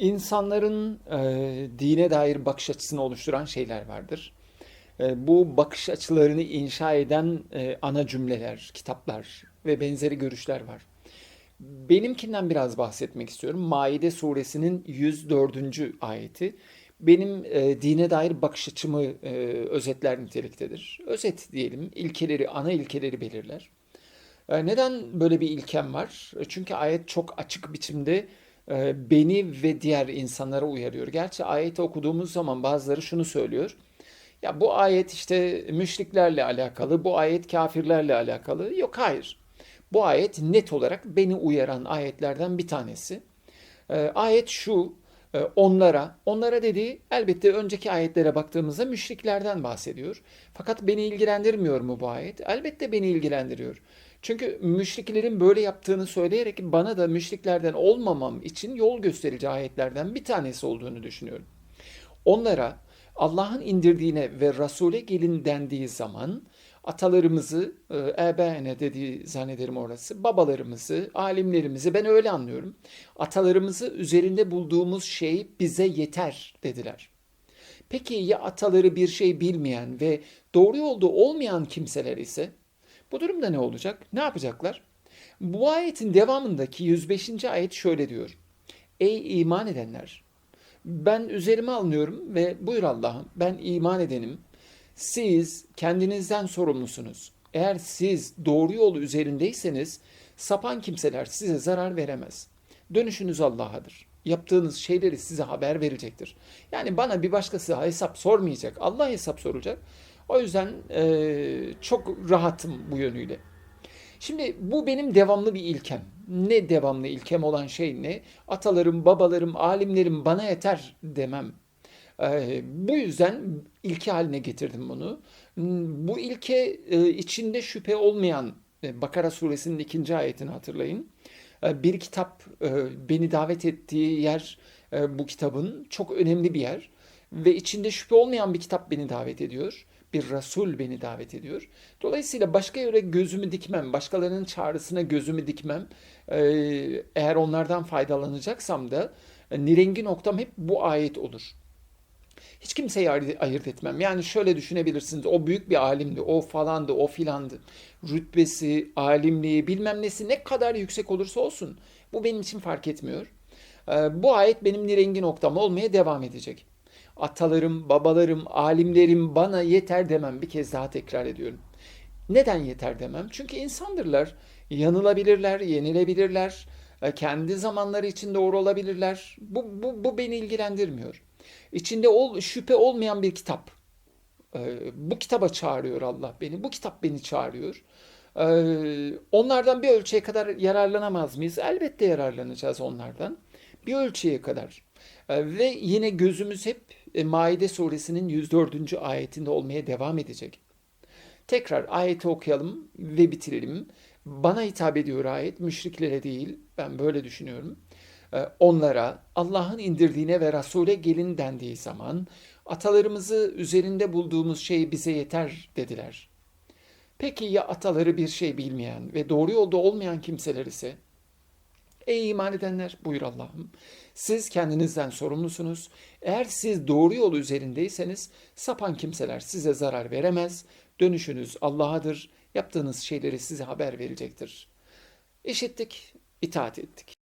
İnsanların e, dine dair bakış açısını oluşturan şeyler vardır. E, bu bakış açılarını inşa eden e, ana cümleler, kitaplar ve benzeri görüşler var. Benimkinden biraz bahsetmek istiyorum. Maide suresinin 104. ayeti benim e, dine dair bakış açımı e, özetler niteliktedir. Özet diyelim, ilkeleri, ana ilkeleri belirler. E, Neden böyle bir ilkem var? E, Çünkü ayet çok açık biçimde beni ve diğer insanlara uyarıyor. Gerçi ayeti okuduğumuz zaman bazıları şunu söylüyor. Ya bu ayet işte müşriklerle alakalı, bu ayet kafirlerle alakalı. Yok hayır. Bu ayet net olarak beni uyaran ayetlerden bir tanesi. E, ayet şu, e, onlara, onlara dediği elbette önceki ayetlere baktığımızda müşriklerden bahsediyor. Fakat beni ilgilendirmiyor mu bu ayet? Elbette beni ilgilendiriyor. Çünkü müşriklerin böyle yaptığını söyleyerek bana da müşriklerden olmamam için yol gösterici ayetlerden bir tanesi olduğunu düşünüyorum. Onlara Allah'ın indirdiğine ve Resul'e gelin dendiği zaman atalarımızı, ebene dediği zannederim orası, babalarımızı, alimlerimizi ben öyle anlıyorum. Atalarımızı üzerinde bulduğumuz şey bize yeter dediler. Peki ya ataları bir şey bilmeyen ve doğru yolda olmayan kimseler ise bu durumda ne olacak? Ne yapacaklar? Bu ayetin devamındaki 105. ayet şöyle diyor. Ey iman edenler! Ben üzerime alınıyorum ve buyur Allah'ım ben iman edenim. Siz kendinizden sorumlusunuz. Eğer siz doğru yol üzerindeyseniz sapan kimseler size zarar veremez. Dönüşünüz Allah'adır. Yaptığınız şeyleri size haber verecektir. Yani bana bir başkası hesap sormayacak. Allah hesap soracak. O yüzden eee, çok rahatım bu yönüyle. Şimdi bu benim devamlı bir ilkem. Ne devamlı ilkem olan şey ne? Atalarım, babalarım, alimlerim bana yeter demem. Ee, bu yüzden ilke haline getirdim bunu. Hmm, Bu ilke e, içinde şüphe olmayan e, Bakara suresinin ikinci ayetini hatırlayın. E, Bir kitap e, beni davet ettiği yer bu kitabın çok önemli bir yer. Ve içinde şüphe olmayan bir kitap beni davet ediyor. Bir Resul beni davet ediyor. Dolayısıyla başka yere gözümü dikmem, başkalarının çağrısına gözümü dikmem. Ee, Eğer onlardan faydalanacaksam da nirengi noktam hep bu ayet olur. Hiç kimseyi ayırt etmem. Yani şöyle düşünebilirsiniz. O büyük bir alimdi, o falandı, o filandı. Rütbesi, alimliği, bilmem nesi ne kadar yüksek olursa olsun. Bu benim için fark etmiyor. Ee, Bu ayet benim nirengi noktam olmaya devam edecek. Atalarım, babalarım, alimlerim bana yeter demem. Bir kez daha tekrar ediyorum. Neden yeter demem? Çünkü insandırlar. Yanılabilirler, yenilebilirler. e, Kendi zamanları için doğru olabilirler. Bu, bu, bu beni ilgilendirmiyor. İçinde ol, şüphe olmayan bir kitap. Ee, bu kitaba çağırıyor Allah beni. Bu kitap beni çağırıyor. Ee, onlardan bir ölçüye kadar yararlanamaz mıyız? Elbette yararlanacağız onlardan. Bir ölçüye kadar. Ee, ve yine gözümüz hep e, Maide suresinin 104. ayetinde olmaya devam edecek. Tekrar ayeti okuyalım ve bitirelim. Bana hitap ediyor ayet, müşriklere değil. Ben böyle düşünüyorum. Ee, Onlara Allah'ın indirdiğine ve Resul'e gelin dendiği zaman atalarımızı üzerinde bulduğumuz şey bize yeter dediler. Peki ya ataları bir şey bilmeyen ve doğru yolda olmayan kimseler ise? Ey iman edenler buyur Allah'ım. Siz kendinizden sorumlusunuz. Eğer siz doğru yol üzerindeyseniz sapan kimseler size zarar veremez. Dönüşünüz Allah'adır. Yaptığınız şeyleri size haber verecektir. İşittik, itaat ettik.